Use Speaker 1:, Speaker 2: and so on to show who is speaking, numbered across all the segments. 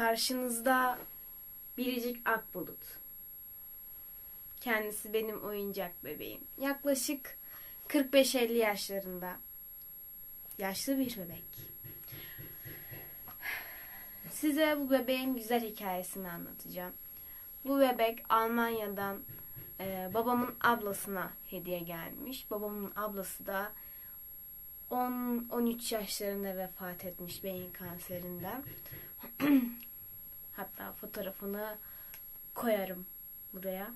Speaker 1: Karşınızda Biricik Akbulut. Kendisi benim oyuncak bebeğim. Yaklaşık 45-50 yaşlarında. Yaşlı bir bebek. Size bu bebeğin güzel hikayesini anlatacağım. Bu bebek Almanya'dan e, babamın ablasına hediye gelmiş. Babamın ablası da 10-13 yaşlarında vefat etmiş beyin kanserinden. Fotoğrafını koyarım buraya.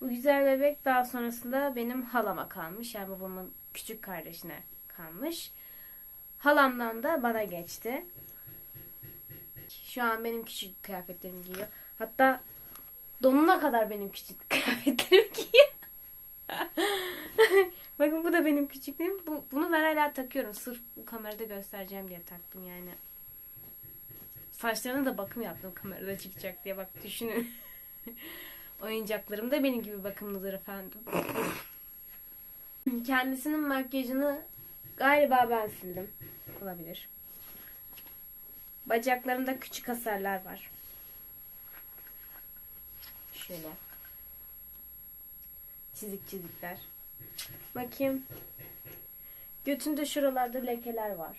Speaker 1: Bu güzel bebek daha sonrasında benim halama kalmış. Yani babamın küçük kardeşine kalmış. Halamdan da bana geçti. Şu an benim küçük kıyafetlerimi giyiyor. Hatta donuna kadar benim küçük kıyafetlerimi giyiyor. Bakın bu da benim küçüklüğüm. Bu, bunu ben hala takıyorum. Sırf bu kamerada göstereceğim diye taktım yani. Saçlarına da bakım yaptım kamerada çıkacak diye. Bak düşünün. Oyuncaklarım da benim gibi bakımlıdır efendim. Kendisinin makyajını galiba ben sildim. Olabilir. Bacaklarında küçük hasarlar var. Şöyle. Çizik çizikler. Bakayım. Götünde şuralarda lekeler var.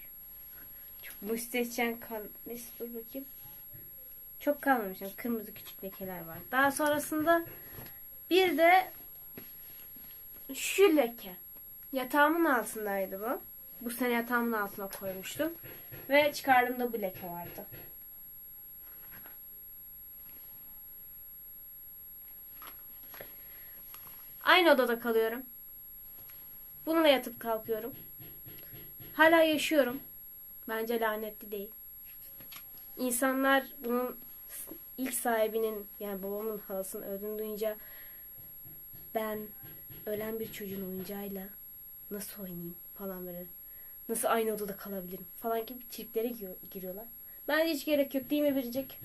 Speaker 1: Çok müstehcen kal... Neyse dur bakayım. Çok kalmamış. Kırmızı küçük lekeler var. Daha sonrasında bir de şu leke. Yatağımın altındaydı bu. Bu sene yatağımın altına koymuştum. Ve çıkardığımda bu leke vardı. Aynı odada kalıyorum. Bununla yatıp kalkıyorum. Hala yaşıyorum. Bence lanetli değil. İnsanlar bunun ilk sahibinin yani babamın halasının öldüğünü duyunca ben ölen bir çocuğun oyuncağıyla nasıl oynayayım falan böyle. Nasıl aynı odada kalabilirim falan gibi triplere giriyor- giriyorlar. Bence hiç gerek yok değil mi Biricik?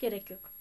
Speaker 1: Gerek yok.